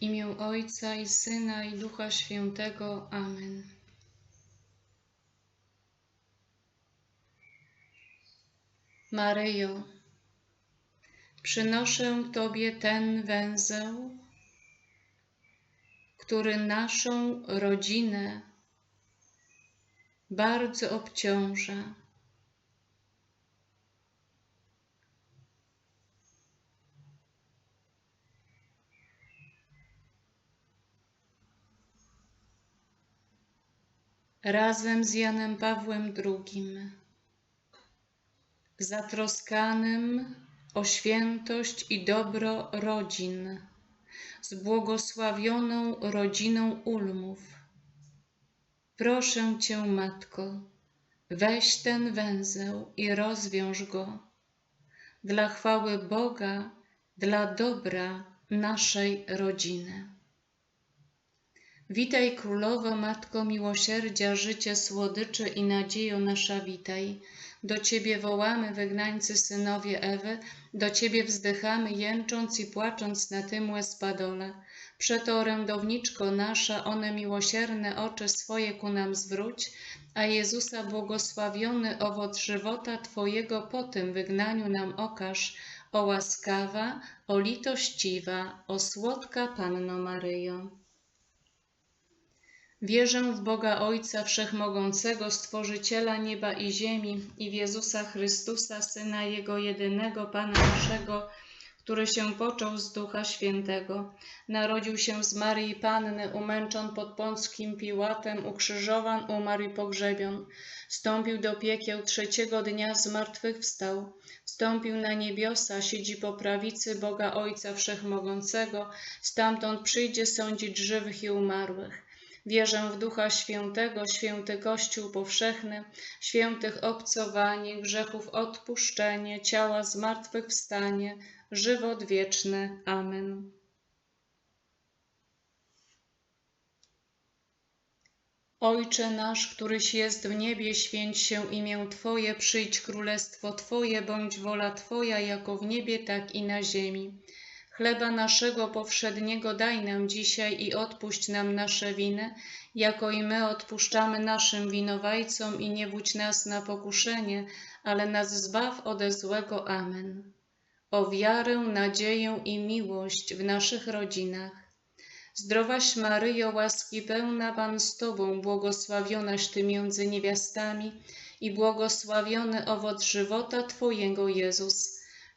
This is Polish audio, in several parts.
W imię Ojca i Syna i Ducha Świętego. Amen. Maryjo, przynoszę Tobie ten węzeł, który naszą rodzinę bardzo obciąża. Razem z Janem Pawłem II, zatroskanym o świętość i dobro rodzin, z błogosławioną rodziną Ulmów. Proszę Cię, Matko, weź ten węzeł i rozwiąż go dla chwały Boga, dla dobra naszej rodziny. Witaj Królowo, Matko Miłosierdzia, życie, słodyczy i nadziejo nasza witaj. Do Ciebie wołamy, wygnańcy synowie Ewy, do Ciebie wzdychamy, jęcząc i płacząc na tym łezpadole. Przeto orędowniczko nasza, one miłosierne oczy swoje ku nam zwróć, a Jezusa błogosławiony owoc żywota Twojego po tym wygnaniu nam okaż, o łaskawa, o litościwa, o słodka Panno Maryjo. Wierzę w Boga Ojca Wszechmogącego, Stworzyciela nieba i ziemi i w Jezusa Chrystusa, Syna Jego jedynego, Pana naszego, który się począł z Ducha Świętego. Narodził się z Maryi Panny, umęczon pod Pąckim Piłatem, ukrzyżowan, umarł i pogrzebion. Wstąpił do piekieł trzeciego dnia, z martwych wstał. Wstąpił na niebiosa, siedzi po prawicy Boga Ojca Wszechmogącego, stamtąd przyjdzie sądzić żywych i umarłych. Wierzę w Ducha Świętego, święty Kościół powszechny, świętych obcowanie, grzechów odpuszczenie, ciała zmartwychwstanie, żywot wieczny. Amen. Ojcze nasz, któryś jest w niebie, święć się imię Twoje, przyjdź królestwo Twoje, bądź wola Twoja, jako w niebie, tak i na ziemi. Chleba naszego powszedniego daj nam dzisiaj i odpuść nam nasze winy, jako i my odpuszczamy naszym winowajcom i nie wódź nas na pokuszenie, ale nas zbaw ode złego. Amen. O wiarę, nadzieję i miłość w naszych rodzinach. Zdrowaś Maryjo, łaski pełna Pan z Tobą, błogosławionaś Ty między niewiastami i błogosławiony owoc żywota Twojego Jezus.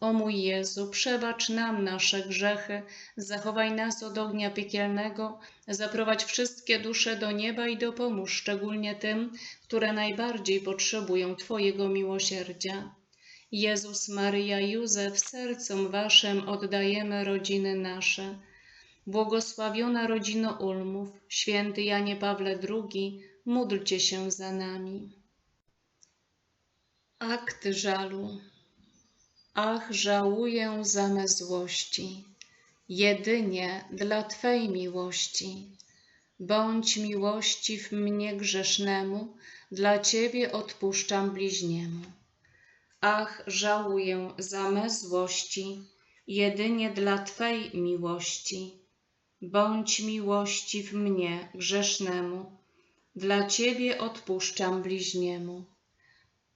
O mój Jezu, przebacz nam nasze grzechy, zachowaj nas od ognia piekielnego, zaprowadź wszystkie dusze do nieba i dopomóż szczególnie tym, które najbardziej potrzebują Twojego miłosierdzia. Jezus, Maryja, Józef, sercom Waszym oddajemy rodziny nasze. Błogosławiona rodzino Ulmów, święty Janie Pawle II, módlcie się za nami. Akt żalu. Ach, żałuję za me złości, jedynie dla Twej miłości. Bądź miłościw mnie grzesznemu, dla Ciebie odpuszczam bliźniemu. Ach, żałuję za me złości, jedynie dla Twej miłości. Bądź miłościw mnie grzesznemu, dla Ciebie odpuszczam bliźniemu.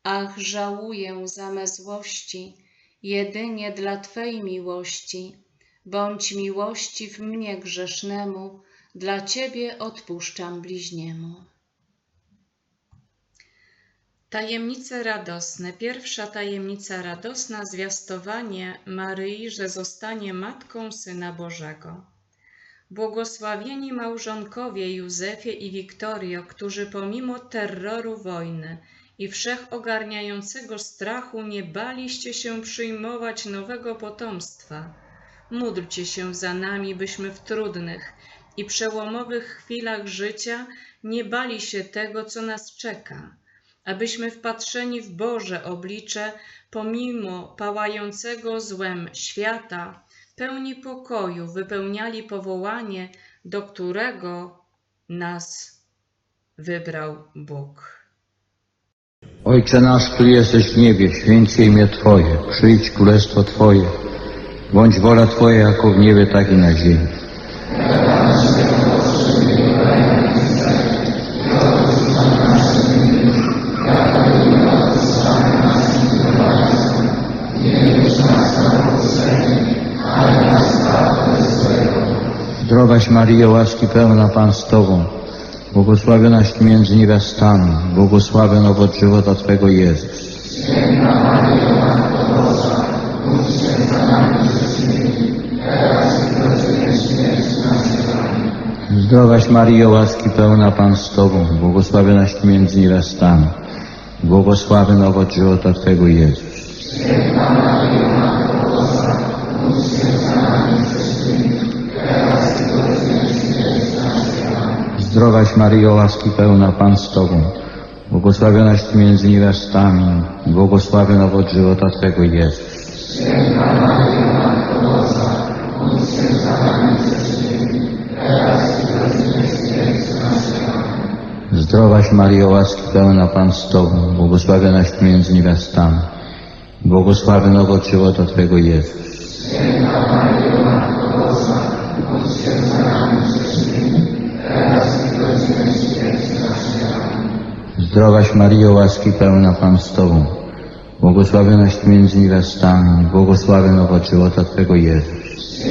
Ach, żałuję za me złości, jedynie dla Twej miłości. Bądź miłości w mnie grzesznemu, dla Ciebie odpuszczam bliźniemu. Tajemnice radosne. Pierwsza tajemnica radosna zwiastowanie Maryi, że zostanie matką Syna Bożego. Błogosławieni małżonkowie Józefie i Wiktorio, którzy pomimo terroru wojny i wszechogarniającego strachu nie baliście się przyjmować nowego potomstwa. Módlcie się za nami, byśmy w trudnych i przełomowych chwilach życia nie bali się tego, co nas czeka, abyśmy wpatrzeni w Boże oblicze, pomimo pałającego złem świata, pełni pokoju wypełniali powołanie, do którego nas wybrał Bóg. Ojcze nasz, który jesteś w niebie, święć się imię Twoje, przyjdź królestwo Twoje, bądź wola Twoja jako w niebie, tak i na ziemi. Zdrowaś Maryjo, łaski pełna Pan z Tobą, błogosławionaś Ty między niewiastami, błogosławiony owoc żywota Twego Jezus. Zdrowaś Maryjo, łaski pełna Pan z Tobą, błogosławionaś Ty między niewiastami, błogosławiony owoc żywota Twego Jezus. Zdrowaś Maryjo, łaski pełna Pan z Tobą, błogosławionaś Ty między niewiastami, błogosławiony owoc żywota Twego Jezus. Zdrowaś Maryjo, łaski pełna Pan z Tobą, błogosławionaś Ty między niewiastami, błogosławiony owoc żywota Twego Jezus. Zdrowaś Maryjo, łaski pełna Pan z Tobą, błogosławionaś między niewiastami, błogosławiony owoc żywota Twego Jezus.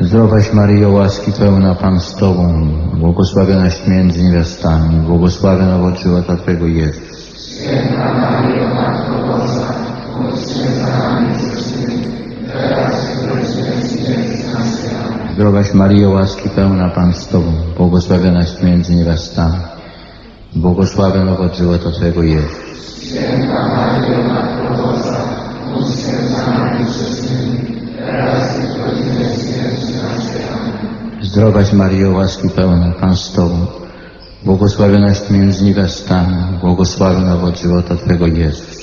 Zdrowaś Maryjo, łaski pełna Pan z Tobą, błogosławionaś między niewiastami, błogosławiony owoc żywota Twego Jezus. Zdrowaś Maryjo, łaski pełna Pan z Tobą, błogosławionaś między niewiastami, błogosławiony owoc żywota Twego Jezus. Zdrowaś Maryjo, łaski pełna Pan z Tobą, błogosławionaś między niewiastami, błogosławiony owoc żywota Twego Jezus.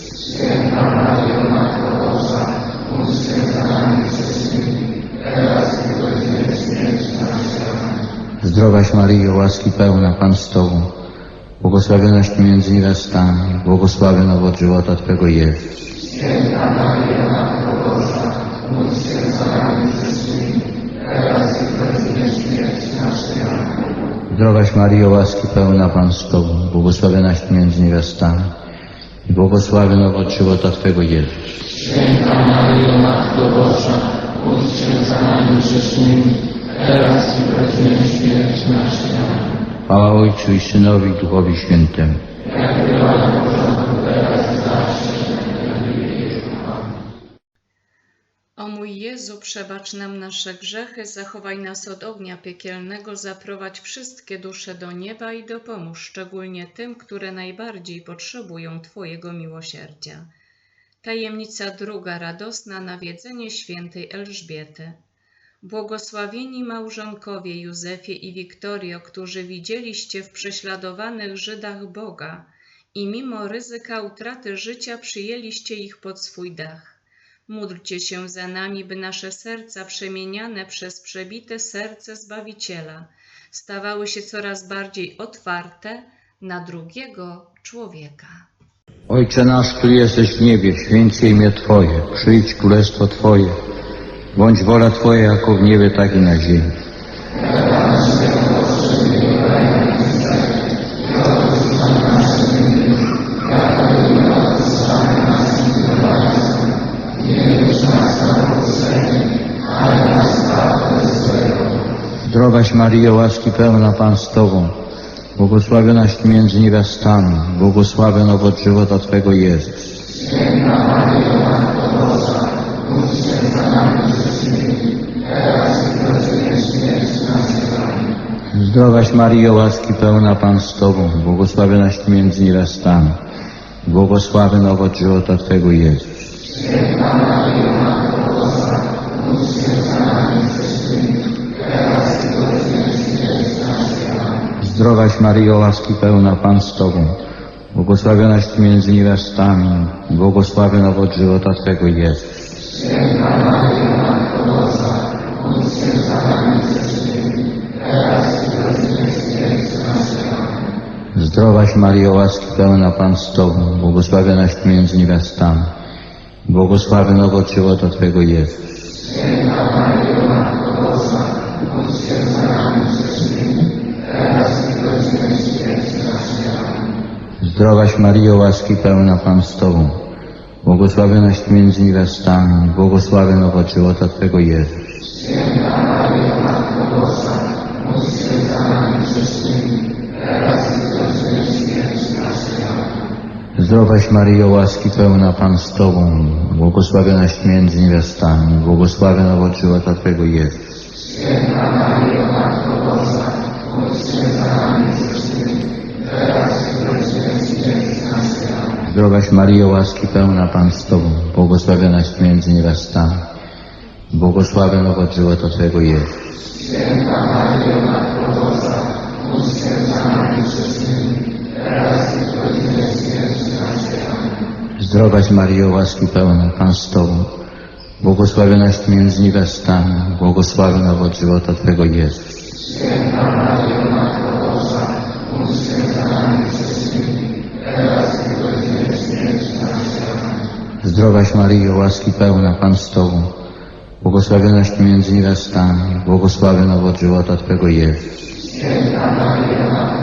Zdrowaś Maryjo, łaski pełna Pan z Tobą, błogosławionaś Ty między niewiastami, błogosławiony owoc żywota Twego Jezus. Zdrowaś Maryjo, łaski pełna Pan z Tobą, błogosławionaś Ty między niewiastami i błogosławiony owoc żywota Twego Jezus. Chwała Ojcu i Synowi i Duchowi Świętemu. O mój Jezu, przebacz nam nasze grzechy, zachowaj nas od ognia piekielnego, zaprowadź wszystkie dusze do nieba i dopomóż szczególnie tym, które najbardziej potrzebują Twojego miłosierdzia. Tajemnica druga radosna nawiedzenie świętej Elżbiety. Błogosławieni małżonkowie Józefie i Wiktorio, którzy widzieliście w prześladowanych Żydach Boga i mimo ryzyka utraty życia przyjęliście ich pod swój dach. Módlcie się za nami, by nasze serca przemieniane przez przebite serce Zbawiciela stawały się coraz bardziej otwarte na drugiego człowieka. Ojcze nasz, który jesteś w niebie, święć się imię Twoje, przyjdź królestwo Twoje, bądź wola Twoja jako w niebie, tak i na ziemi. Zdrowaś Maryjo, łaski pełna Pan z Tobą, błogosławionaś Ty między niewiastami, błogosławion owoc żywota Twego Jezus. Zdrowaś Maryjo, łaski pełna Pan z Tobą, błogosławionaś między niewiastami, błogosławion owoc żywota Twego Jezus. Zdrowaś Maryjo, łaski pełna Pan z Tobą, błogosławionaś między niewiastami, błogosławion owoc żywota Twego Jezus. Zdrowaś Maryjo, łaski pełna Pan z Tobą, błogosławionaś między niewiastami, błogosławion owoc żywota Twego Jezus. Zdrowaś Maryjo, łaski pełna Pan z Tobą, błogosławionaś między niewiastami, błogosławion owoc żywota Twego Jezus. Zdrowaś Maryjo, łaski pełna Pan z Tobą, błogosławionaś między niewiastami, błogosławion owoc żywota Twego Jezus. Zdrowaś Maryjo, łaski pełna Pan z Tobą, błogosławionaś między niewiastami, błogosławion owoc żywota Twego Jezus. Zdrowaś Maryjo, łaski pełna Pan z Tobą, błogosławionaś Ty między niewiastami, błogosławion owoc żywota Twego Jezus. Zdrowaś Maryjo, łaski pełna Pan z Tobą, błogosławionaś Ty między niewiastami, błogosławion owoc żywota Twego Jezus. Zdrowaś Maryjo,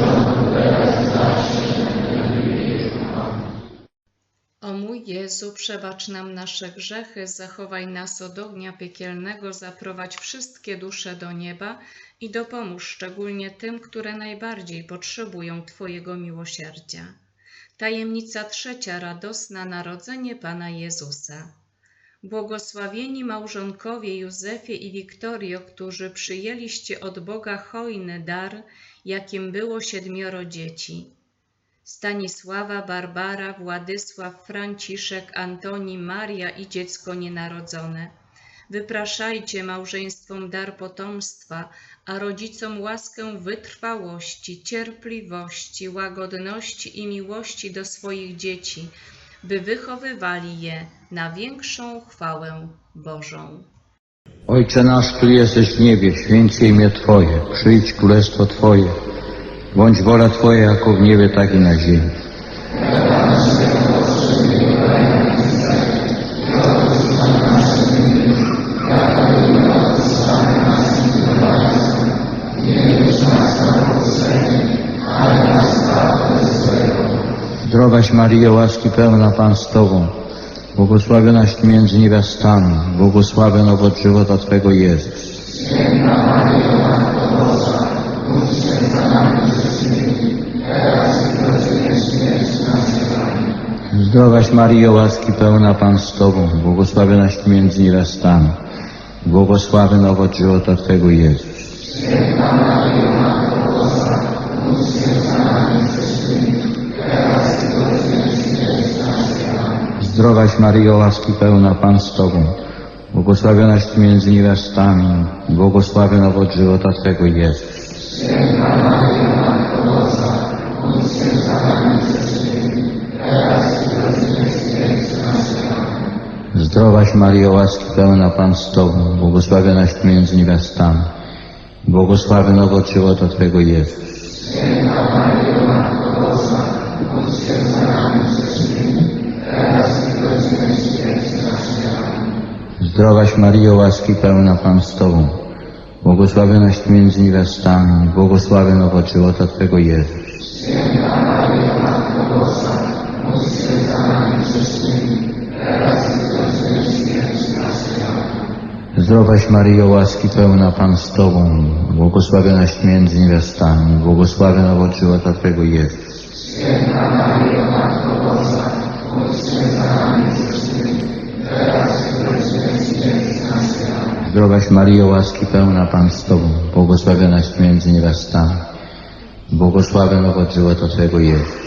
Jezu, przebacz nam nasze grzechy, zachowaj nas od ognia piekielnego, zaprowadź wszystkie dusze do nieba i dopomóż szczególnie tym, które najbardziej potrzebują Twojego miłosierdzia. Tajemnica trzecia radosna narodzenie Pana Jezusa. Błogosławieni małżonkowie Józefie i Wiktorio, którzy przyjęliście od Boga hojny dar, jakim było siedmioro dzieci. Stanisława, Barbara, Władysław, Franciszek, Antoni, Maria i dziecko nienarodzone. Wypraszajcie małżeństwom dar potomstwa, a rodzicom łaskę wytrwałości, cierpliwości, łagodności i miłości do swoich dzieci, by wychowywali je na większą chwałę Bożą. Ojcze nasz, który jesteś w niebie, święć się imię Twoje, przyjdź królestwo Twoje, bądź wola Twoja jako w niebie, tak i na ziemi. Zdrowaś Maryjo, łaski pełna Pan z Tobą, błogosławionaś między niewiastami, błogosławion owoc żywota Twego Jezus. Zdrowaś Maryjo, łaski pełna Pan z Tobą, błogosławionaś między niewiastami, błogosławion owoc żywota Twego Jezus. Zdrowaś Maryjo, łaski pełna Pan z Tobą, błogosławionaś między niewiastami, błogosławion owoc żywota Twego Jezus. Zdrowaś Mario, łaski pełna Pan z Tobą, błogosławionaś między niewiastami, błogosławiony owoc żywota Twojego Jezus. Święta Mario, Matko Boża, módl się za nami teraz i. Zdrowaś Mario, łaski pełna Pan z Tobą, błogosławionaś między niewiastami, błogosławiony owoc żywota Twojego Jezus. Święta Zdrowaś Maryjo, łaski pełna Pan z Tobą, błogosławionaś między niewiastami, błogosławiony owoc żywota Twego Jezus. Zdrowaś Maryjo, łaski pełna Pan z Tobą, błogosławionaś między niewiastami, błogosławiony owoc żywota Twego Jezus.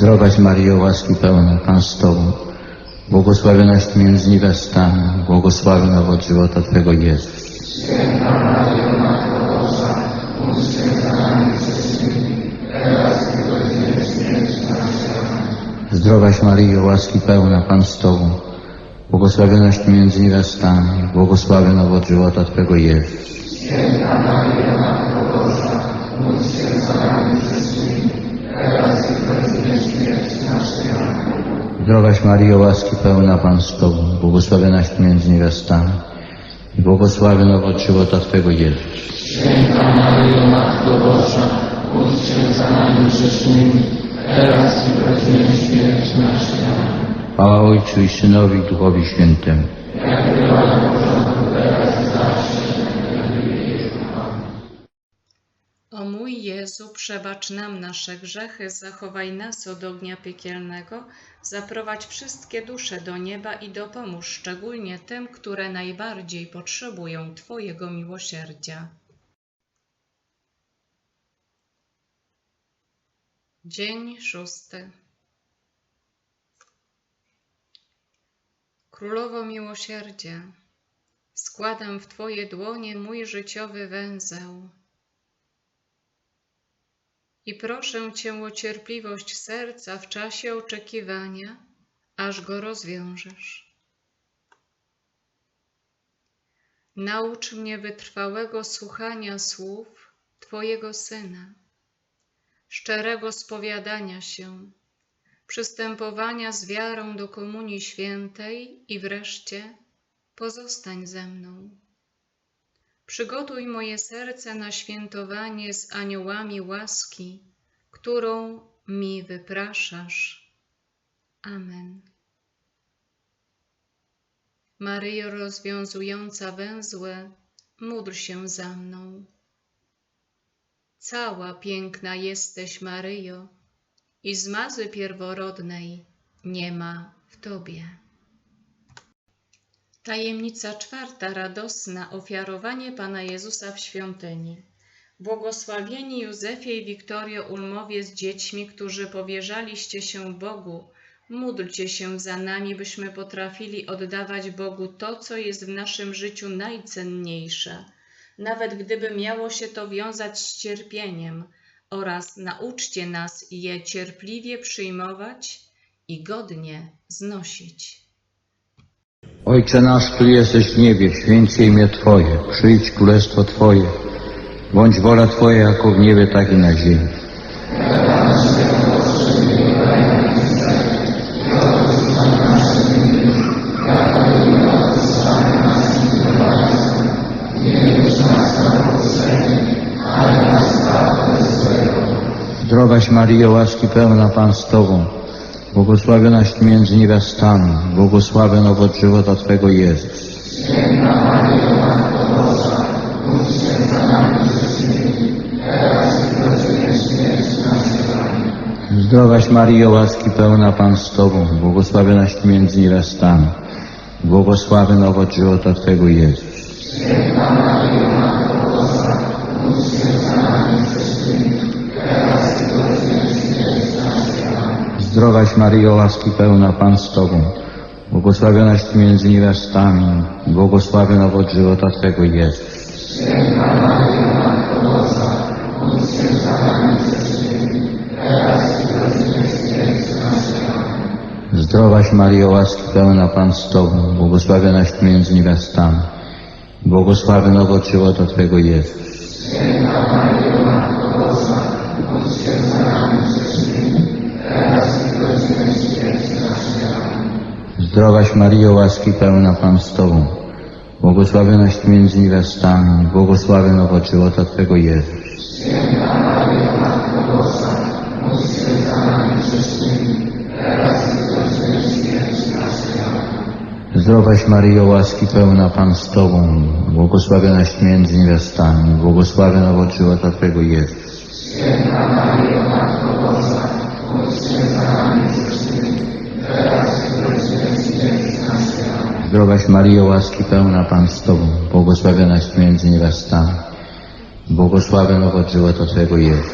Zdrowaś Maryjo, łaski pełna Pan z Tobą, błogosławionaś Ty między niewiastami, błogosławiony owoc żywota Twego Jezus. Zdrowaś Maryjo, łaski pełna Pan z Tobą, błogosławionaś Ty między niewiastami, błogosławiony owoc żywota Twego Jezus. Zdrowaś Maryjo, łaski pełna Pan z Tobą, błogosławionaś między niewiastami i błogosławiony owoc żywota Twego Jezus. Chwała Ojcu i Synowi i Duchowi Świętemu. O Jezu, przebacz nam nasze grzechy, zachowaj nas od ognia piekielnego, zaprowadź wszystkie dusze do nieba i dopomóż szczególnie tym, które najbardziej potrzebują Twojego miłosierdzia. Dzień szósty. Królowo miłosierdzia, składam w Twoje dłonie mój życiowy węzeł i proszę Cię o cierpliwość serca w czasie oczekiwania, aż go rozwiążesz. Naucz mnie wytrwałego słuchania słów Twojego Syna, szczerego spowiadania się, przystępowania z wiarą do Komunii Świętej i wreszcie pozostań ze mną. Przygotuj moje serce na świętowanie z aniołami łaski, którą mi wypraszasz. Amen. Maryjo rozwiązująca węzłe, módl się za mną. Cała piękna jesteś, Maryjo, i zmazy pierworodnej nie ma w Tobie. Tajemnica czwarta radosna ofiarowanie Pana Jezusa w świątyni. Błogosławieni Józefie i Wiktorio Ulmowie z dziećmi, którzy powierzaliście się Bogu, módlcie się za nami, byśmy potrafili oddawać Bogu to, co jest w naszym życiu najcenniejsze, nawet gdyby miało się to wiązać z cierpieniem, oraz nauczcie nas je cierpliwie przyjmować i godnie znosić. Ojcze nasz, który jesteś w niebie, święć się imię Twoje, przyjdź królestwo Twoje, bądź wola Twoja jako w niebie, tak i na ziemi. Zdrowaś Maryjo, łaski pełna Pan z Tobą, błogosławionaś Ty między niewiastami, błogosławiony owoc żywota Twego Jezus. Zdrowaś Maryjo, łaski pełna Pan z Tobą, błogosławionaś Ty między niewiastami, błogosławiony owoc żywota Twego Jezus. Zdrowaś Maryjo, łaski pełna Pan z Tobą, błogosławionaś Ty między niewiastami, błogosławiony owoc żywota Twego Jezus. Zdrowaś Maryjo, łaski pełna Pan z Tobą, błogosławionaś Ty między niewiastami, błogosławiony owoc żywota Twego Jezus. Zdrowaś Maryjo, łaski pełna Pan z Tobą, błogosławionaś między niewiastami, błogosławiony owoc żywota Twego Jezus. Zdrowaś Maryjo, łaski pełna Pan z Tobą, błogosławionaś między niewiastami, błogosławiony owoc żywota Twego Jezus. Zdrowaś Maryjo, łaski pełna Pan z Tobą, błogosławionaś Ty między niewiastami, błogosławiony owoc żywota Twego Jezus.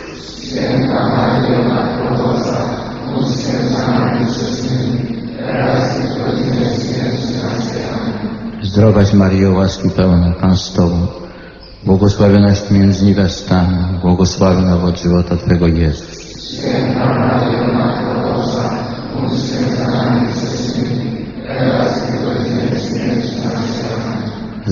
Zdrowaś Maryjo, łaski pełna Pan z Tobą, błogosławionaś Ty między niewiastami, błogosławiony owoc żywota Twego Jezus.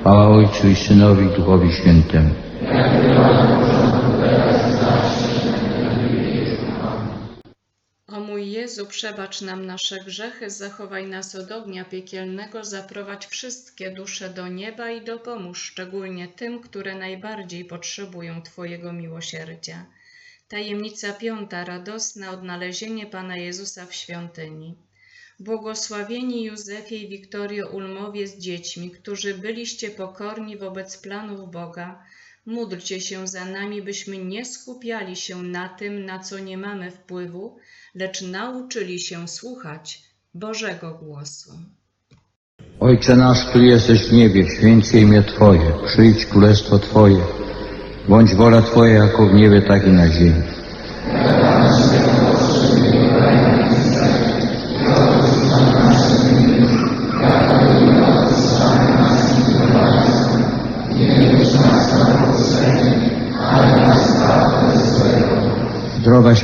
Chwała Ojcu i Synowi i Duchowi Świętemu. O mój Jezu, przebacz nam nasze grzechy, zachowaj nas od ognia piekielnego, zaprowadź wszystkie dusze do nieba i dopomóż szczególnie tym, które najbardziej potrzebują Twojego miłosierdzia. Tajemnica piąta, radosne odnalezienie Pana Jezusa w świątyni. Błogosławieni Józefie i Wiktorio Ulmowie z dziećmi, którzy byliście pokorni wobec planów Boga, módlcie się za nami, byśmy nie skupiali się na tym, na co nie mamy wpływu, lecz nauczyli się słuchać Bożego głosu. Ojcze nasz, który jesteś w niebie, święć się imię Twoje, przyjdź królestwo Twoje, bądź wola Twoja jako w niebie, tak i na ziemi.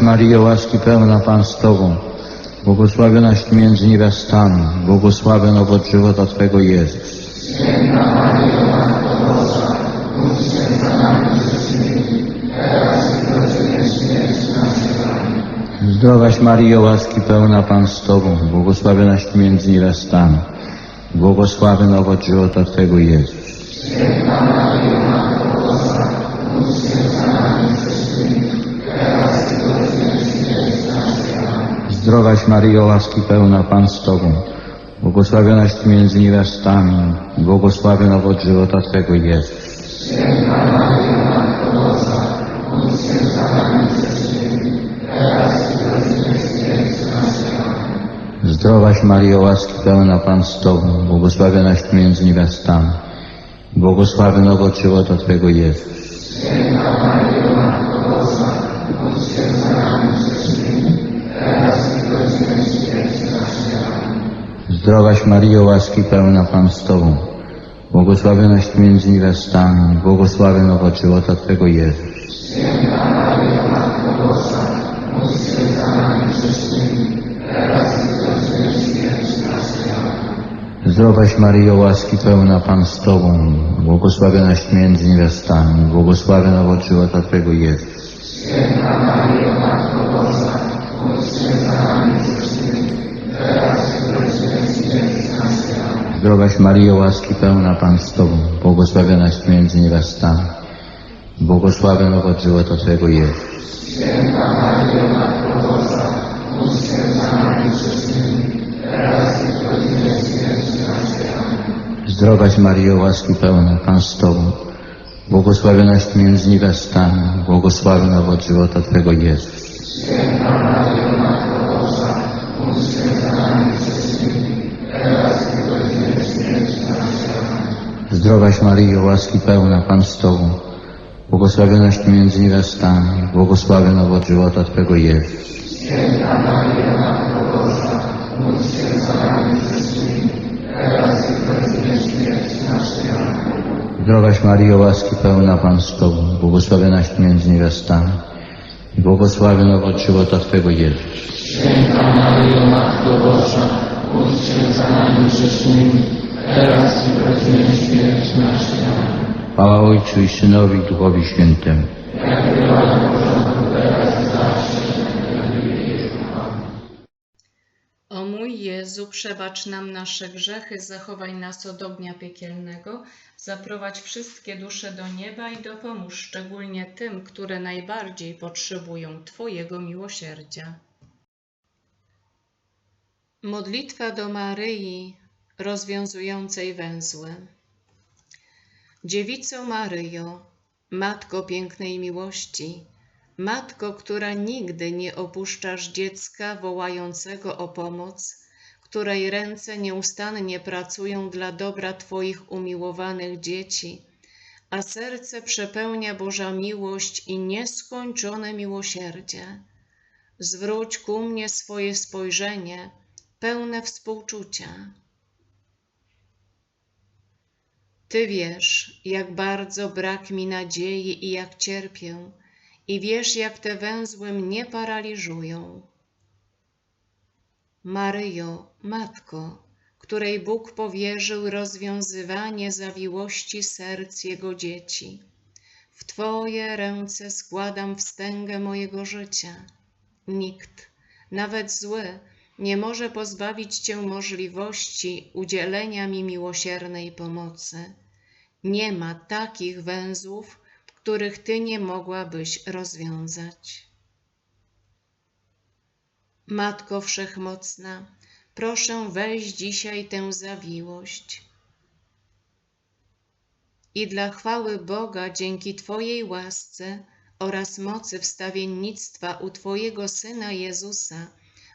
Maryjo, łaski pełna Pan z Tobą, błogosławionaś Ty między niewiastami, błogosławiony owoc żywota Twego Jezus. Zdrowaś Maryjo, łaski pełna Pan z Tobą, błogosławionaś Ty między niewiastami, błogosławiony owoc żywota Twego Jezus. Zdrowaś Maryjo, łaski pełna Pan z Tobą, błogosławionaś Ty między niewiastami, błogosławiony owoc żywota Twego Jezus. Zdrowaś Maryjo, łaski pełna Pan z Tobą, błogosławionaś Ty między niewiastami, błogosławiony owoc żywota Twego Jezus. Zdrowaś Maryjo, łaski pełna Pan z Tobą, błogosławionaś między niewiastami, błogosławiony owoc żywota Twego Jezus. Zdrowaś Maryjo, łaski pełna Pan z Tobą, błogosławionaś między niewiastami, błogosławiony owoc żywota Twego Jezus. Zdrowaś Maryjo, łaski pełna Pan z Tobą, błogosławionaś między niewiastami, błogosławiony owoc żywota Twego Jezus. Zdrowaś Maryjo, łaski pełna Pan z Tobą, błogosławionaś między niewiastami, błogosławiony owoc żywota Twego Jezus. Zdrowaś Maryjo, łaski pełna Pan z Tobą, Błogosławionaś Ty między niewiastami, błogosławiony owoc żywota Twego Jezus. Zdrowaś Maryjo, łaski pełna Pan z Tobą, błogosławionaś Ty między niewiastami i błogosławiony owoc żywota Twego Jezus. Chwała Ojcu i Synowi i Duchowi Świętemu. O mój Jezu, przebacz nam nasze grzechy, zachowaj nas od ognia piekielnego, zaprowadź wszystkie dusze do nieba i dopomóż szczególnie tym, które najbardziej potrzebują Twojego miłosierdzia. Modlitwa do Maryi rozwiązującej węzły. Dziewico Maryjo, Matko pięknej miłości, Matko, która nigdy nie opuszczasz dziecka wołającego o pomoc, której ręce nieustannie pracują dla dobra Twoich umiłowanych dzieci, a serce przepełnia Boża miłość i nieskończone miłosierdzie. Zwróć ku mnie swoje spojrzenie, pełne współczucia. Ty wiesz, jak bardzo brak mi nadziei i jak cierpię, i wiesz, jak te węzły mnie paraliżują. Maryjo, Matko, której Bóg powierzył rozwiązywanie zawiłości serc Jego dzieci, w Twoje ręce składam wstęgę mojego życia. Nikt, nawet zły, nie może pozbawić Cię możliwości udzielenia mi miłosiernej pomocy. Nie ma takich węzłów, których Ty nie mogłabyś rozwiązać. Matko Wszechmocna, proszę weź dzisiaj tę zawiłość. I dla chwały Boga dzięki Twojej łasce oraz mocy wstawiennictwa u Twojego Syna Jezusa,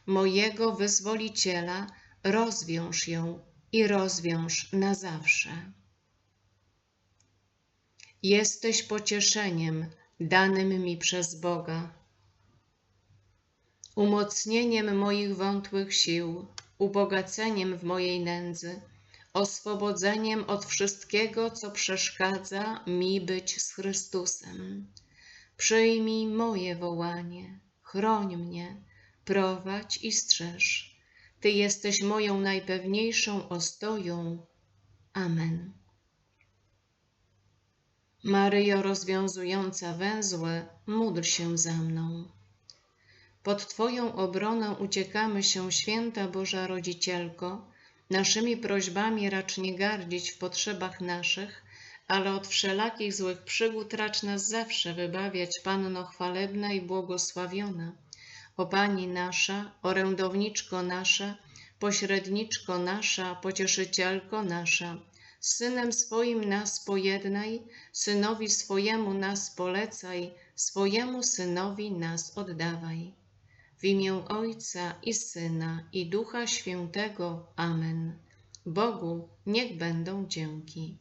mojego Wyzwoliciela, rozwiąż ją i rozwiąż na zawsze. Jesteś pocieszeniem danym mi przez Boga, umocnieniem moich wątłych sił, ubogaceniem w mojej nędzy, oswobodzeniem od wszystkiego, co przeszkadza mi być z Chrystusem. Przyjmij moje wołanie, chroń mnie, prowadź i strzeż. Ty jesteś moją najpewniejszą ostoją. Amen. Maryjo rozwiązująca węzły, módl się za mną. Pod Twoją obroną uciekamy się, święta Boża Rodzicielko, naszymi prośbami racz nie gardzić w potrzebach naszych, ale od wszelakich złych przygód racz nas zawsze wybawiać, Panno chwalebna i błogosławiona. O Pani nasza, orędowniczko nasza, pośredniczko nasza, pocieszycielko nasza, Synem swoim nas pojednaj, Synowi swojemu nas polecaj, swojemu Synowi nas oddawaj. W imię Ojca i Syna i Ducha Świętego. Amen. Bogu niech będą dzięki.